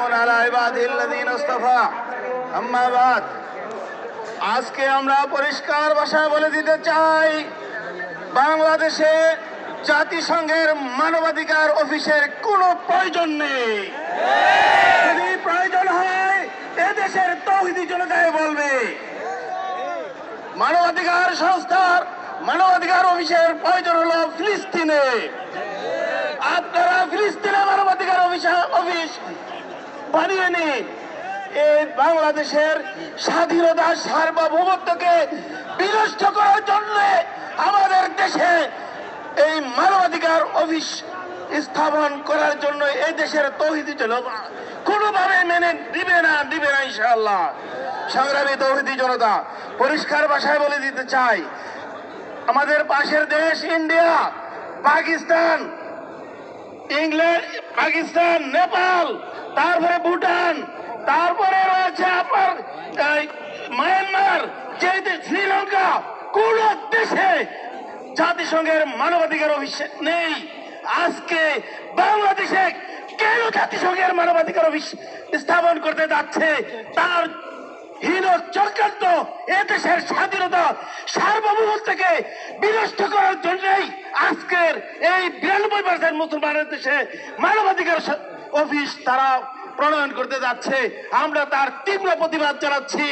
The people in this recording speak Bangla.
على عباده الذين اصطفى أما بعد আজকে আমরা পরিষ্কার ভাষায় বলে দিতে চাই বাংলাদেশে জাতিসংঘের মানবাধিকার অফিসের কোনো প্রয়োজন নেই যদি প্রয়োজন হয় এদেশের তৌহিদি জনতায় বলবে মানবাধিকার সংস্থার মানবাধিকার অফিসের প্রয়োজন হলো ফিলিস্তিনে আপনারা ফিলিস্তিনে মানবাধিকার অফিস অফিস বানিয়ে নিন। এই বাংলাদেশের স্বাধীনতা সার্বভৌমত্বকে বিনষ্ট করার জন্য আমাদের দেশে এই মানবাধিকার অফিস স্থাপন করার জন্য এই দেশের তৌহিদি জনতা কোনোভাবে মেনে দিবে না দিবে না ইনশাআল্লাহ। সংগ্রামী তৌহিদি জনতা, পরিষ্কার ভাষায় বলে দিতে চাই, আমাদের পাশের দেশ ইন্ডিয়া, পাকিস্তান ইংল্যান্ড, পাকিস্তান, নেপাল, তারপরে ভুটান, তারপরে রয়েছে আপনার মায়ানমার যে শ্রীলঙ্কা, কোন দেশে জাতিসংঘের মানবাধিকার অফিস নেই। আজকে বাংলাদেশে কেন জাতিসংঘের মানবাধিকার স্থাপন করতে যাচ্ছে? তার হীন চক্রান্ত এ দেশের স্বাধীনতা সার্বভৌমত্বকে বিনষ্ট করার জন্যই আজকের এই বিরানব্বই পার্সেন্ট মুসলমানের দেশে মানবাধিকার অফিস তারা প্রণয়ন করতে যাচ্ছে। আমরা তার তীব্র প্রতিবাদ জানাচ্ছি।